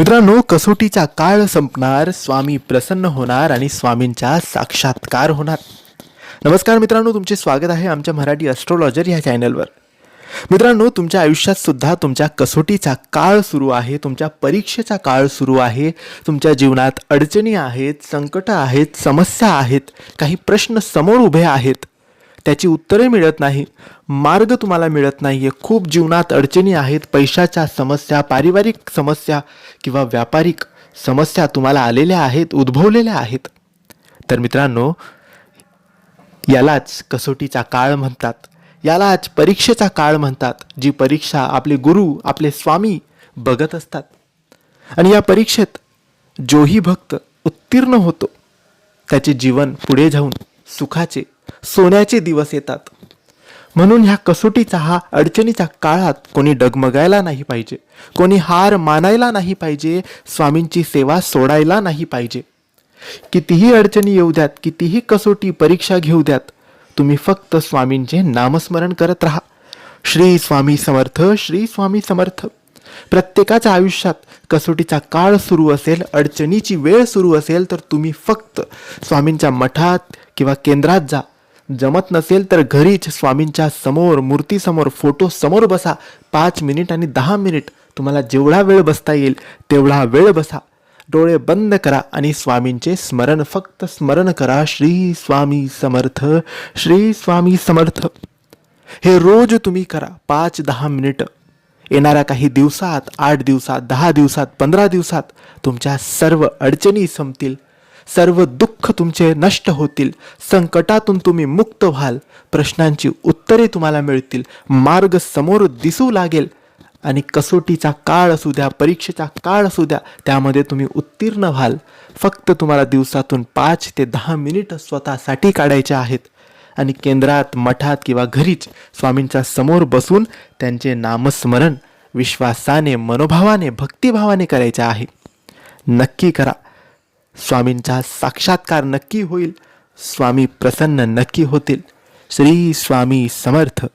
मित्रांनो कसोटीचा काळ संपणार स्वामी प्रसन्न होणार आणि स्वामींचा साक्षात्कार होणार. नमस्कार मित्रांनो तुमचे स्वागत आहे आमच्या मराठी ॲस्ट्रॉलॉजर ह्या चॅनलवर मित्रांनो तुमच्या आयुष्यात सुद्धा तुमच्या कसोटीचा काळ सुरू आहे तुमच्या परीक्षेचा काळ सुरू आहे तुमच्या जीवनात अडचणी आहेत संकटं आहेत समस्या आहेत काही प्रश्न समोर उभे आहेत. त्याची उत्तरे मिळत नाही. मार्ग तुम्हाला मिळत नाही आहे खूप जीवनात अडचणी आहेत. पैशाच्या समस्या पारिवारिक समस्या किंवा व्यापारिक समस्या तुम्हाला आलेल्या आहेत उद्भवलेल्या आहेत. तर मित्रांनो यालाच कसोटीचा काळ म्हणतात. यालाच परीक्षेचा काळ म्हणतात जी परीक्षा आपले गुरु आपले स्वामी बघत असतात. आणि या परीक्षेत जोही भक्त उत्तीर्ण होतो. त्याचे जीवन पुढे जाऊन सुखाचे सोन्याचे दिवस येतात. म्हणून ह्या कसोटीचा हा अडचणीच्या काळात कोणी डगमगायला नाही पाहिजे. कोणी हार मानायला नाही पाहिजे. स्वामींची सेवा सोडायला नाही पाहिजे. कितीही अडचणी येऊ द्यात कितीही कसोटी परीक्षा घेऊ द्यात तुम्ही फक्त स्वामींचे नामस्मरण करत राहा. श्री स्वामी समर्थ श्री स्वामी समर्थ. प्रत्येकाच्या आयुष्यात कसोटीचा काळ सुरू असेल अडचणीची वेळ सुरू असेल तर तुम्ही फक्त स्वामींच्या मठात किंवा केंद्रात जा. जमत नसेल तर घरीच स्वामींच्या समोर मूर्तीसमोर फोटो समोर बसा. पाच मिनिट आणि दहा मिनिट तुम्हाला जेवढा वेळ बसता येईल तेवढा वेळ बसा. डोळे बंद करा आणि स्वामींचे स्मरण फक्त स्मरण करा. श्री स्वामी समर्थ श्री स्वामी समर्थ. हे रोज तुम्ही करा. पाच दहा मिनिटं. येणाऱ्या काही दिवसात आठ दिवसात दहा दिवसात पंधरा दिवसात तुमच्या सर्व अडचणी संपतील. सर्व दुःख तुमचे नष्ट होतील. संकटातून तुम्ही मुक्त व्हाल. प्रश्नांची उत्तरे तुम्हाला मिळतील. मार्ग समोर दिसू लागेल. आणि कसोटीचा काळ असू द्या परीक्षेचा काळ असू द्या त्यामध्ये तुम्ही उत्तीर्ण व्हाल. फक्त तुम्हाला दिवसातून पाच ते दहा मिनिट स्वतःसाठी काढायचे आहेत. आणि केंद्रात मठात किंवा घरीच स्वामींच्या समोर बसून त्यांचे नामस्मरण विश्वासाने मनोभावाने भक्तिभावाने करायचे आहे. नक्की करा. स्वामींचा साक्षात्कार नक्की होईल. स्वामी प्रसन्न नक्की होतील. श्री स्वामी समर्थ.